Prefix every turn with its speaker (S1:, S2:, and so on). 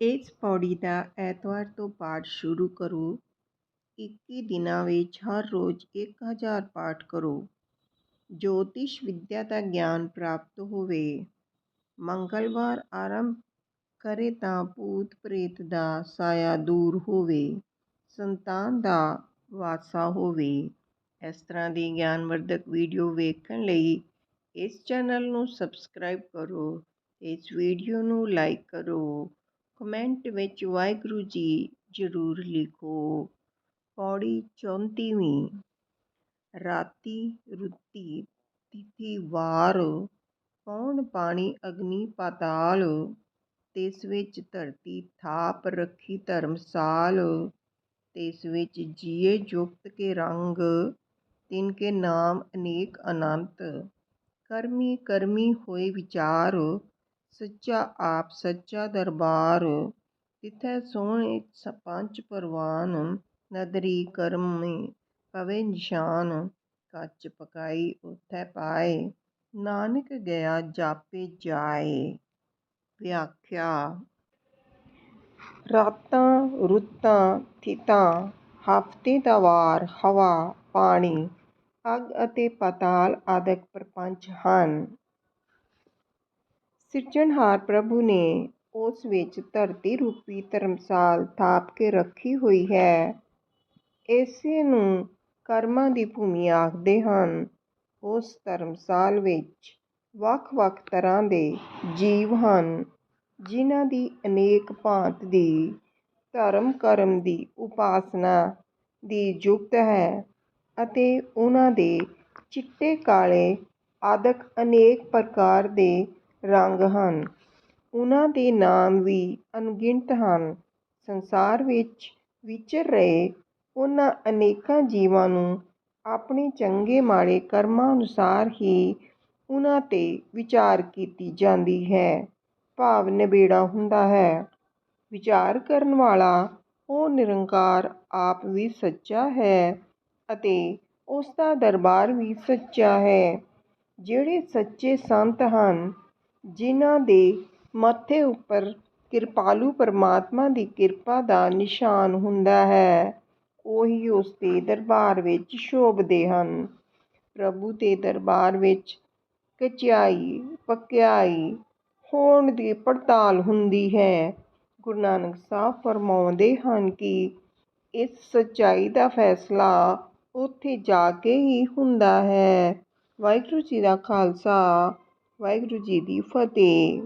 S1: ਇਸ ਪੌੜੀ ਦਾ ਐਤਵਾਰ ਤੋਂ ਪਾਠ ਸ਼ੁਰੂ ਕਰੋ। ਇੱਕੀ ਦਿਨਾਂ ਵਿੱਚ ਹਰ ਰੋਜ਼ ਇੱਕ ਹਜ਼ਾਰ ਪਾਠ ਕਰੋ। ਜੋਤਿਸ਼ ਵਿੱਦਿਆ ਦਾ ਗਿਆਨ ਪ੍ਰਾਪਤ ਹੋਵੇ। ਮੰਗਲਵਾਰ ਆਰੰਭ ਕਰੇ ਤਾਂ ਭੂਤ ਪ੍ਰੇਤ ਦਾ ਸਾਇਆ ਦੂਰ ਹੋਵੇ। ਸੰਤਾਨ ਦਾ ਵਾਸਾ ਹੋਵੇ। ਇਸ ਤਰ੍ਹਾਂ ਦੀ ਗਿਆਨਵਰਧਕ ਵੀਡੀਓ ਵੇਖਣ ਲਈ ਇਸ ਚੈਨਲ ਨੂੰ ਸਬਸਕ੍ਰਾਈਬ ਕਰੋ ਇਸ ਵੀਡੀਓ ਨੂੰ ਲਾਈਕ ਕਰੋ। ਕਮੈਂਟ ਵਿੱਚ ਵਾਹਿਗੁਰੂ ਜੀ ਜ਼ਰੂਰ ਲਿਖੋ। ਪੌੜੀ ਚੌਂਤੀਵੀਂ, ਰਾਤੀ ਰੁੱਤੀ ਤਿਥੀ ਵਾਰ, ਪੌਣ ਪਾਣੀ ਅਗਨੀ ਪਾਤਾਲ, ਤਿਸ ਵਿੱਚ ਧਰਤੀ ਥਾਪ ਰਖੀ ਧਰਮਸਾਲ, ਤਿਸ ਵਿੱਚ ਜੀਏ ਜੁਗਤ ਕੇ ਰੰਗ, ਤਿਨ ਕੇ ਨਾਮ ਅਨੇਕ ਅਨੰਤ ਕਰਮੀ ਕਰਮੀ ਹੋਏ ਵਿਚਾਰ ਸੱਚਾ ਆਪ ਸੱਚਾ ਦਰਬਾਰ ਤਿਥੈ ਸੋਹਣੇ ਪੰਚ ਪਰਵਾਨ ਨਦਰੀ ਕਰਮੀ ਪਵੇ ਨਿਸ਼ਾਨ, ਕੱਚ ਪਕਾਈ ਓਥੈ ਪਾਏ, ਨਾਨਕ ਗਿਆ ਜਾਪੇ ਜਾਏ। ਵਿਆਖਿਆ ਰਾਤਾਂ ਰੁੱਤਾਂ ਥਿਤਾਂ, ਹਫ਼ਤੇ ਦਾ ਵਾਰ, ਹਵਾ, ਪਾਣੀ, ਅੱਗ ਅਤੇ ਪਾਤਾਲ ਆਦਿਕ ਪ੍ਰਪੰਚ ਹਨ। ਸਿਰਜਣਹਾਰ ਪ੍ਰਭੂ ਨੇ ਉਸ ਵਿੱਚ ਧਰਤੀ ਰੂਪੀ ਧਰਮਸਾਲ ਥਾਪ ਕੇ ਰੱਖੀ ਹੋਈ ਹੈ। ਇਸੇ ਨੂੰ ਕਰਮਾਂ ਦੀ ਭੂਮੀ ਆਖਦੇ ਹਨ। ਉਸ ਧਰਮਸਾਲ ਵਿੱਚ ਵੱਖ ਵੱਖ ਤਰ੍ਹਾਂ ਦੇ ਜੀਵ ਹਨ, ਜਿਨ੍ਹਾਂ ਦੀ ਅਨੇਕ ਭਾਂਤ ਦੀ, ਧਰਮ ਕਰਮ ਦੀ ਉਪਾਸਨਾ ਦੀ ਜੁਗਤ ਹੈ ਅਤੇ ਉਨ੍ਹਾਂ ਦੇ ਚਿੱਟੇ ਕਾਲੇ ਆਦਿਕ ਅਨੇਕ ਪ੍ਰਕਾਰ ਦੇ ਰੰਗ ਹਨ। ਉਹਨਾਂ ਦੇ ਨਾਮ ਵੀ ਅਣਗਿਣਤ ਹਨ। ਸੰਸਾਰ ਵਿੱਚ ਵਿਚਰ ਰਹੇ ਉਹਨਾਂ ਅਨੇਕਾਂ ਜੀਵਾਂ ਨੂੰ ਆਪਣੇ ਚੰਗੇ ਮਾੜੇ ਕਰਮਾਂ ਅਨੁਸਾਰ ਹੀ ਉਹਨਾਂ ਤੇ ਵਿਚਾਰ ਕੀਤੀ ਜਾਂਦੀ ਹੈ ਭਾਵ ਨਿਬੇੜਾ ਹੁੰਦਾ ਹੈ। ਵਿਚਾਰ ਕਰਨ ਵਾਲਾ ਉਹ ਨਿਰੰਕਾਰ ਆਪ ਵੀ ਸੱਚਾ ਹੈ ਅਤੇ ਉਸਦਾ ਦਰਬਾਰ ਵੀ ਸੱਚਾ ਹੈ। ਜਿਹੜੇ ਸੱਚੇ ਸੰਤ ਹਨ ਜਿਨ੍ਹਾਂ ਦੇ ਮੱਥੇ ਉੱਪਰ ਕਿਰਪਾਲੂ ਪਰਮਾਤਮਾ ਦੀ ਕਿਰਪਾ ਦਾ ਨਿਸ਼ਾਨ ਹੁੰਦਾ ਹੈ, ਉਹੀ ਉਸ ਦੇ ਦਰਬਾਰ ਵਿੱਚ ਸ਼ੋਭਦੇ ਹਨ। ਪ੍ਰਭੂ ਦੇ ਦਰਬਾਰ ਵਿੱਚ ਕਚਿਆਈ, ਪਕਿਆਈ ਹੋਣ ਦੀ ਪੜਤਾਲ ਹੁੰਦੀ ਹੈ। ਗੁਰੂ ਨਾਨਕ ਸਾਹਿਬ ਫਰਮਾਉਂਦੇ ਹਨ ਕਿ ਇਸ ਸੱਚਾਈ ਦਾ ਫੈਸਲਾ ਉੱਥੇ ਜਾ ਕੇ ਹੀ ਹੁੰਦਾ ਹੈ। ਵਾਹਿਗੁਰੂ ਜੀ ਦਾ ਖਾਲਸਾ ਵਾਹਿਗੁਰੂ ਜੀ ਦੀ ਫਤਿਹ।